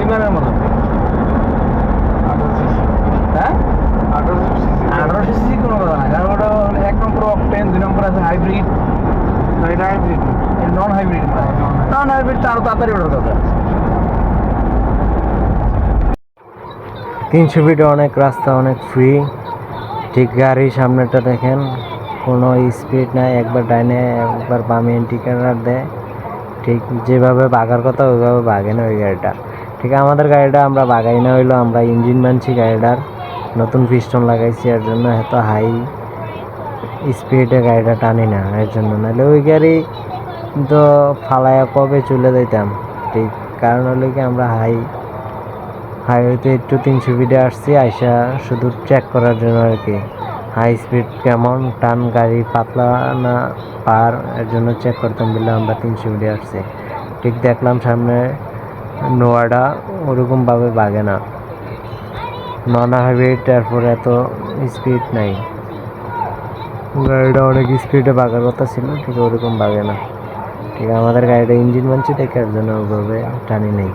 বিমানের মতো। হ্যাঁ? আঠারোশো সিসি কোনো কথা না কারণ ওটা এক নম্বর অকটেন দুই নম্বর আছে hybrid non hybrid non hybrid আরও তাড়াতাড়ি ওঠার কথা তিনশো ফিটে অনেক রাস্তা অনেক ফ্রি ঠিক গাড়ির সামনেটা দেখেন কোনো স্পিড নাই। একবার ডাইনে একবার বামে ইন্ডিকেটার দেয়। ঠিক যেভাবে বাগার কথা ওইভাবে বাগে না ওই গাড়িটা। ঠিক আমাদের গাড়িটা আমরা বাগাই না হইল, আমরা ইঞ্জিন মানছি গাড়িটার। নতুন পিস্টন লাগাইছি, এর জন্য এত হাই স্পিডে গাড়িটা টানি না, এর জন্য। নাহলে ওই গাড়ি তো ফালাইয়া কবে চলে যাইতাম? ঠিক, কারণ হলো কি আমরা হাই হাইওয়েতে একটু তিনশো ফিটে আসছি, আইসা শুধু চেক করার জন্য আর কি। হাই স্পিড কেমন, টান গাড়ি পাতলা না পার, এর জন্য চেক করতাম বলে আমরা তিনশো ফিটে আসছি। ঠিক দেখলাম সামনে নোয়াডা ওরকমভাবে বাগে না। নানা হাইওয়ে, তারপরে এত স্পিড নাই। গাড়িটা অনেক স্পিডে বাগার কথা ছিল ঠিক ওরকম বাগে না। ঠিক আমাদের গাড়িটা ইঞ্জিন মানছি দেখে আর জন্য ওভাবে টানি নেই।